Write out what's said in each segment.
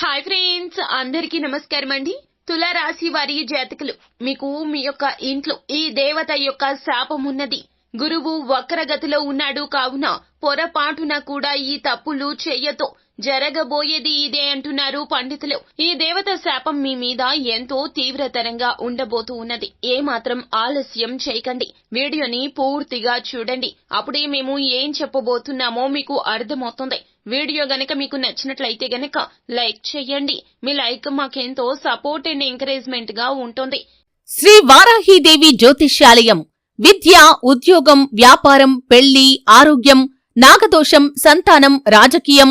Hi friends అందరికీ నమస్కారం అండి. తులారాశి వారి జాతకులు మీకు మీ యొక్క ఇంట్లో ఈ దేవత యొక్క శాపం ఉన్నది. గురువు వక్రగతిలో ఉన్నాడు కావున పొరపాటున కూడా ఈ తప్పులు చెయ్యతో జరగబోయేది ఇదే అంటున్నారు పండితులు. ఈ దేవత శాపం మీ మీద ఎంతో తీవ్రతరంగా ఉండబోతూ ఉన్నది. ఏమాత్రం ఆలస్యం చేయకండి. వీడియోని పూర్తిగా చూడండి. అప్పుడే మేము ఏం చెప్పబోతున్నామో మీకు అర్థమవుతుంది. వీడియో గనక మీకు నచ్చినట్లయితే గనక లైక్ చేయండి. మీ లైక్ మాకెంతో సపోర్ట్ అండ్ ఎంకరేజ్మెంట్గా ఉంటుంది. శ్రీ వారాహీదేవి జ్యోతిష్యాలయం. విద్య ఉద్యోగం వ్యాపారం పెళ్ళి ఆరోగ్యం నాగదోషం సంతానం రాజకీయం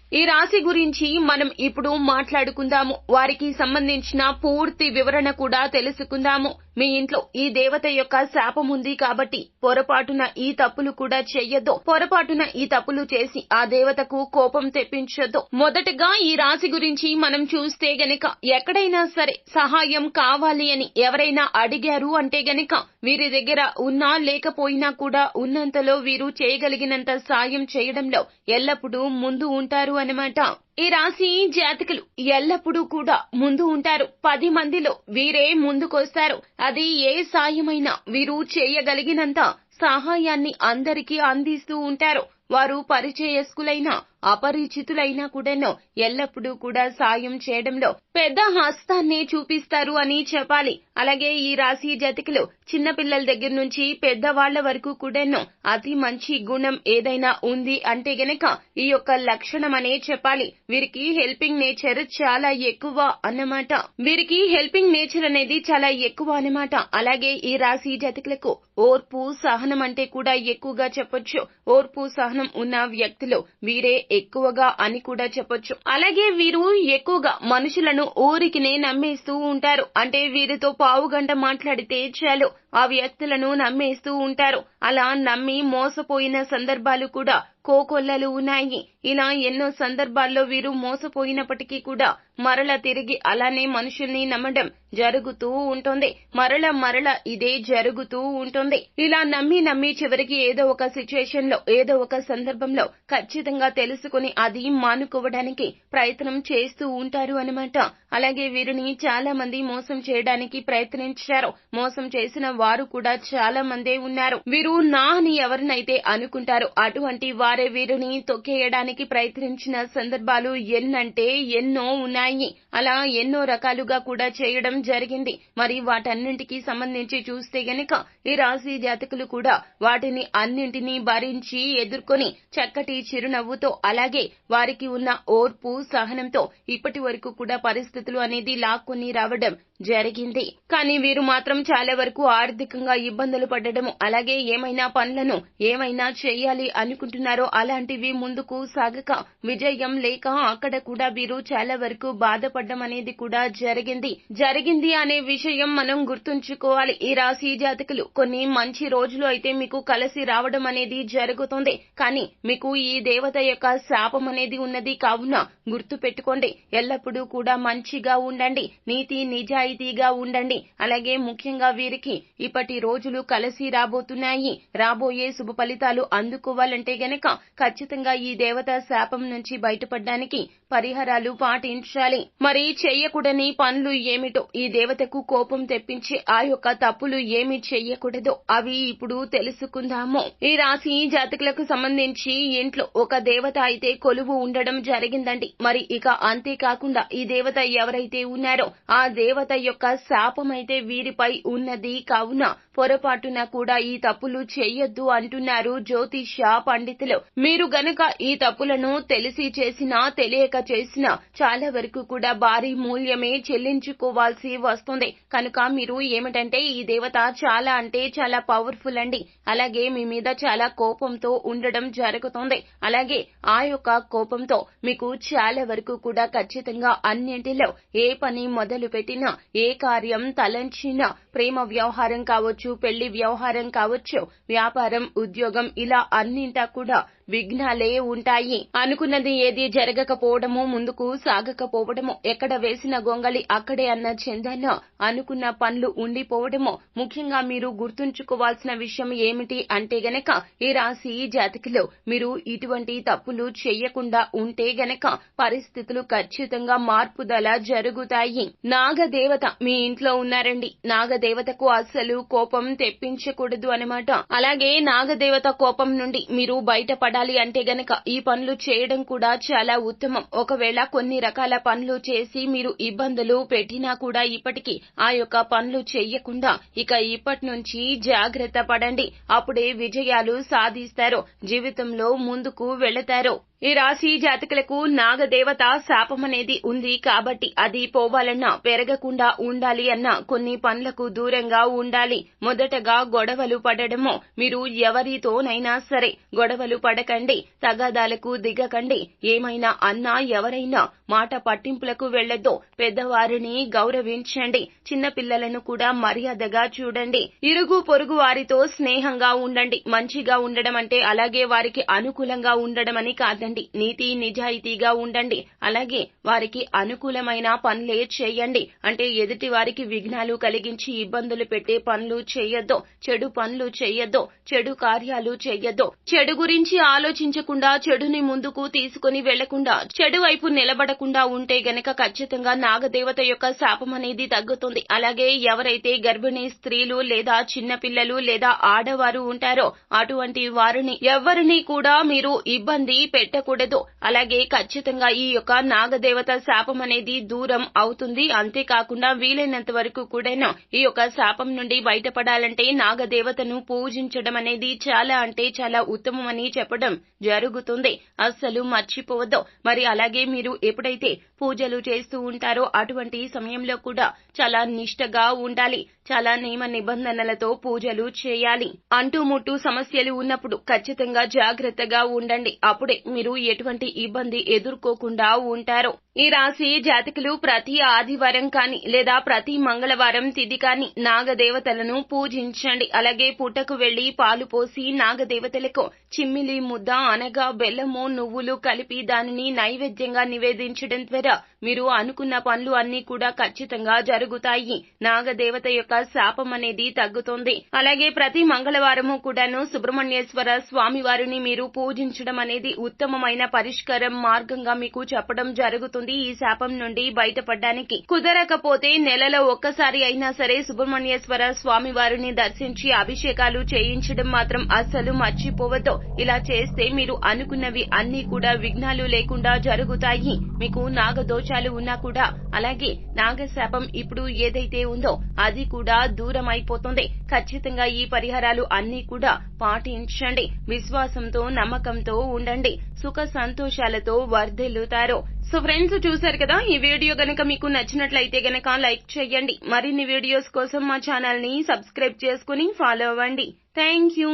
ఈ రాశి గురించి మనం ఇప్పుడు మాట్లాడుకుందాము. వారికి సంబంధించిన పూర్తి వివరణ కూడా తెలుసుకుందాము. మీ ఇంట్లో ఈ దేవత యొక్క శాపం ఉంది కాబట్టి పొరపాటున ఈ తప్పులు కూడా చెయ్యొద్దు. పొరపాటున ఈ తప్పులు చేసి ఆ దేవతకు కోపం తెప్పించొద్దు. మొదటగా ఈ రాశి గురించి మనం చూస్తే గనక ఎక్కడైనా సరే సహాయం కావాలి అని ఎవరైనా అడిగారు అంటే గనక వీరి దగ్గర ఉన్నా లేకపోయినా కూడా ఉన్నంతలో వీరు చేయగలిగినంత సాయం చేయడంలో ఎల్లప్పుడూ ముందు ఉంటారు అన్నమాట. ఈ రాశి జాతకులు ఎల్లప్పుడూ కూడా ముందు ఉంటారు. పది మందిలో వీరే ముందుకొస్తారు. అది ఏ సాయమైనా వీరు చేయగలిగినంత సహాయాన్ని అందరికీ అందిస్తూ ఉంటారు. వారు పరిచయస్కులైన అపరిచితులైనా కూడాను ఎల్లప్పుడూ కూడా సాయం చేయడంలో పెద్ద హస్తాన్ని చూపిస్తారు అని చెప్పాలి. అలాగే ఈ రాశి జాతకులు చిన్నపిల్లల దగ్గర నుంచి పెద్దవాళ్ళ వరకు కూడాను అతి మంచి గుణం ఏదైనా ఉంది అంటే గనక ఈ యొక్క లక్షణం అనే చెప్పాలి. వీరికి హెల్పింగ్ నేచర్ చాలా ఎక్కువ అన్నమాట. వీరికి హెల్పింగ్ నేచర్ అనేది చాలా ఎక్కువ అన్నమాట. అలాగే ఈ రాశి జాతకులకు ఓర్పు సహనం అంటే కూడా ఎక్కువగా చెప్పొచ్చు. ఓర్పు సహనం ఉన్న వ్యక్తులు వీరే ఎక్కువగా అని కూడా చెప్పొచ్చు. అలాగే వీరు ఎక్కువగా మనుషులను ఊరికినే నమ్మేస్తూ ఉంటారు. అంటే వీరితో పావు గంట మాట్లాడితే చాలు ఆ వ్యక్తులను నమ్మేస్తూ ఉంటారు. అలా నమ్మి మోసపోయిన సందర్భాలు కూడా కోకొల్లలు ఉన్నాయి. ఇలా ఎన్నో సందర్భాల్లో వీరు మోసపోయినప్పటికీ కూడా మరల తిరిగి అలానే మనుషుల్ని నమ్మడం జరుగుతూ ఉంటుంది. మరల మరల ఇదే జరుగుతూ ఉంటుంది. ఇలా నమ్మి నమ్మి చివరికి ఏదో ఒక సిచ్యుయేషన్లో ఏదో ఒక సందర్భంలో ఖచ్చితంగా తెలుసుకుని అది మానుకోవడానికి ప్రయత్నం చేస్తూ ఉంటారు అనమాట అలాగే వీరిని చాలా మంది మోసం చేయడానికి ప్రయత్నించారు. మోసం చేసిన వారు కూడా చాలా మందే ఉన్నారు. వీరు నా అని ఎవరినైతే అనుకుంటారో అటువంటి వారే వీరిని తొక్కేయడానికి ప్రయత్నించిన సందర్భాలు ఎన్నంటే ఎన్నో ఉన్నాయి. అలా ఎన్నో రకాలుగా కూడా చేయడం జరిగింది. మరి వాటన్నింటికి సంబంధించి చూస్తే గనక ఈ రాశి జాతకులు కూడా వాటిని అన్నింటినీ భరించి ఎదుర్కొని చక్కటి చిరునవ్వుతో అలాగే వారికి ఉన్న ఓర్పు సహనంతో ఇప్పటి వరకు కూడా పరిస్థితులు అనేది లాక్కొని రావడం జరిగింది. కానీ వీరు మాత్రం చాలా వరకు ఆర్థికంగా ఇబ్బందులు పడడం అలాగే ఏమైనా పనులను ఏమైనా చేయాలి అనుకుంటున్నారో అలాంటివి ముందుకు సాగక విజయం లేక అక్కడ కూడా వీరు చాలా వరకు బాధపడడం అనేది కూడా జరిగింది. జరిగింది అనే విషయం మనం గుర్తుంచుకోవాలి. ఈ రాశి జాతకులు కొన్ని మంచి రోజులు అయితే మీకు కలిసి రావడం అనేది జరుగుతుంది. కానీ మీకు ఈ దేవత యొక్క శాపం అనేది ఉన్నది కావున గుర్తు పెట్టుకోండి ఎల్లప్పుడూ కూడా మంచిగా ఉండండి. నీతి నిజాయి నిజాయితీగా ఉండండి. అలాగే ముఖ్యంగా వీరికి ఇప్పటి రోజులు కలిసి రాబోతున్నాయి. రాబోయే శుభ ఫలితాలు అందుకోవాలంటే గనక ఖచ్చితంగా ఈ దేవత శాపం నుంచి బయటపడడానికి పరిహారాలు పాటించాలి. మరి చెయ్యకూడని పనులు ఏమిటో? ఈ దేవతకు కోపం తెప్పించి ఆ యొక్క తప్పులు ఏమి చెయ్యకూడదో అవి ఇప్పుడు తెలుసుకుందాము. ఈ రాశి జాతకులకు సంబంధించి ఇంట్లో ఒక దేవత అయితే కొలువు ఉండడం జరిగిందండి. మరి ఇక అంతేకాకుండా ఈ దేవత ఎవరైతే ఉన్నారో ఆ దేవత యొక్క శాపమైతే వీరిపై ఉన్నది. కావున పొరపాటున కూడా ఈ తప్పులు చేయొద్దు అంటున్నారు జ్యోతిష పండితులు. మీరు గనక ఈ తప్పులను తెలిసి చేసినా తెలియక చేసినా చాలా వరకు కూడా భారీ మూల్యమే చెల్లించుకోవాల్సి వస్తుంది. కనుక మీరు ఏమిటంటే ఈ దేవత చాలా అంటే చాలా పవర్ఫుల్ అండి. అలాగే మీ మీద చాలా కోపంతో ఉండడం జరుగుతుంది. అలాగే ఆ యొక్క కోపంతో మీకు చాలా వరకు కూడా ఖచ్చితంగా అన్నింటిలో ఏ పని మొదలు పెట్టినా ఏ కార్యం తలంచినా ప్రేమ వ్యవహారం కావచ్చు పెళ్ళి వ్యవహారం కావచ్చు వ్యాపారం ఉద్యోగం ఇలా అన్నింటా కూడా విఘ్నాలే ఉంటాయి. అనుకున్నది ఏది జరగకపోవడము ముందుకు సాగకపోవడము ఎక్కడ వేసిన గొంగళి అక్కడే అన్న చందన అనుకున్న పనులు ఉండిపోవడము ముఖ్యంగా మీరు గుర్తుంచుకోవాల్సిన విషయం ఏమిటి అంటే గనక ఈ రాశి జాతకులు మీరు ఇటువంటి తప్పులు చెయ్యకుండా ఉంటే గనక పరిస్థితులు ఖచ్చితంగా మార్పుదల జరుగుతాయి. నాగదేవత మీ ఇంట్లో ఉన్నారండి. నాగదేవతకు అస్సలు కోపం తెప్పించకూడదు అనమాట అలాగే నాగదేవత కోపం నుండి మీరు బయటపడాలి. అంటే గనక ఈ పనులు చేయడం కూడా చాలా ఉత్తమం. ఒకవేళ కొన్ని రకాల పనులు చేసి మీరు ఇబ్బందులు పెట్టినా కూడా ఇప్పటికీ ఆ యొక్క పనులు చెయ్యకుండా ఇక ఇప్పటి నుంచి జాగ్రత్త పడండి. అప్పుడే విజయాలు సాధిస్తారు. జీవితంలో ముందుకు వెళతారు. ఈ రాశి జాతకులకు నాగదేవత శాపం అనేది ఉంది కాబట్టి అది పోవాలన్నా పెరగకుండా ఉండాలి అన్న కొన్ని పనులకు దూరంగా ఉండాలి. మొదటగా గొడవలు పడడము. మీరు ఎవరితోనైనా సరే గొడవలు పడకండి. తగాదాలకు దిగకండి. ఏమైనా అన్నా ఎవరైనా మాట పట్టింపులకు వెళ్ళొద్దు పెద్దవారిని గౌరవించండి. చిన్న పిల్లలను కూడా మర్యాదగా చూడండి. ఇరుగు పొరుగు వారితో స్నేహంగా ఉండండి. మంచిగా ఉండడం అంటే అలాగే వారికి అనుకూలంగా ఉండడం అని కాదండి నీతి నిజాయితీగా ఉండండి. అలాగే వారికి అనుకూలమైన పనులే చేయండి. అంటే ఎదుటి వారికి విఘ్నాలు కలిగించి ఇబ్బందులు పెట్టే పనులు చేయొద్దు. చెడు పనులు చేయొద్దు. చెడు కార్యాలు చేయొద్దు. చెడు గురించి ఆలోచించకుండా చెడుని ముందుకు తీసుకుని వెళ్ళకుండా చెడు వైపు నిలబడకుండా ఉంటే గనక ఖచ్చితంగా నాగదేవత యొక్క శాపం అనేది తగ్గుతుంది. అలాగే ఎవరైతే గర్భిణీ స్త్రీలు లేదా చిన్న పిల్లలు లేదా ఆడవారు ఉంటారో అటువంటి వారిని ఎవరిని కూడా మీరు ఇబ్బంది పెట్ట ఉండకూడదు అలాగే ఖచ్చితంగా ఈ యొక్క నాగదేవత శాపం అనేది దూరం అవుతుంది. అంతేకాకుండా వీలైనంత వరకు కూడా ఈ యొక్క శాపం నుండి బయటపడాలంటే నాగదేవతను పూజించడం అనేది చాలా అంటే చాలా ఉత్తమమని చెప్పడం జరుగుతుంది. అస్సలు మర్చిపోవద్దు. మరి అలాగే మీరు ఎప్పుడైతే పూజలు చేస్తూ ఉంటారో అటువంటి సమయంలో కూడా చాలా నిష్టగా ఉండాలి. చాలా నియమ నిబంధనలతో పూజలు చేయాలి. అంటూ ముట్టు సమస్యలు ఉన్నప్పుడు ఖచ్చితంగా జాగ్రత్తగా ఉండండి. అప్పుడే మీరు ఎటువంటి ఇబ్బంది ఎదుర్కోకుండా ఉంటారు. ఈ రాశి జాతకులు ప్రతి ఆదివారం కాని లేదా ప్రతి మంగళవారం తిది కాని నాగదేవతలను పూజించండి. అలాగే పుట్టకు వెళ్ళి పాలు పోసి నాగదేవతలకు చిమ్మిలి ముద్ద అనగా బెల్లము నువ్వులు కలిపి దానిని నైవేద్యంగా నివేదించడం ద్వారా మీరు అనుకున్న పనులు అన్ని కూడా ఖచ్చితంగా జరుగుతాయి. నాగదేవత యొక్క శాపం అనేది తగ్గుతుంది. అలాగే ప్రతి మంగళవారము కూడాను సుబ్రహ్మణ్యేశ్వర స్వామి వారిని మీరు పూజించడం అనేది ఉత్తమమైన పరిష్కారం మార్గంగా మీకు చెప్పడం జరుగుతుంది. ఈ శాపం నుండి బయటపడడానికి కుదరకపోతే నెలలో ఒక్కసారి అయినా సరే సుబ్రహ్మణ్యేశ్వర స్వామి వారిని దర్శించి అభిషేకాలు చేయించడం మాత్రం అస్సలు మర్చిపోవద్దు. ఇలా చేస్తే మీరు అనుకున్నవి అన్ని కూడా విఘ్నాలు లేకుండా జరుగుతాయి. మీకు నాగదోషాలు ఉన్నా కూడా. అలాగే నాగశాపం ఇప్పుడు ఏదైతే ఉందో అది కూడా దూరం అయిపోతుంది ఖచ్చితంగా ఈ పరిహారాలు అన్ని కూడా పాటించండి. విశ్వాసంతో నమ్మకంతో ఉండండి. సుఖ సంతోషాలతో వర్ధిల్లుతారు. సో ఫ్రెండ్స్ చూసారు కదా ఈ వీడియో గనక మీకు నచ్చినట్లయితే గనక లైక్ చేయండి. మరిన్ని వీడియోస్ కోసం మా ఛానల్ని సబ్స్క్రైబ్ చేసుకుని ఫాలో అవ్వండి. Thank you.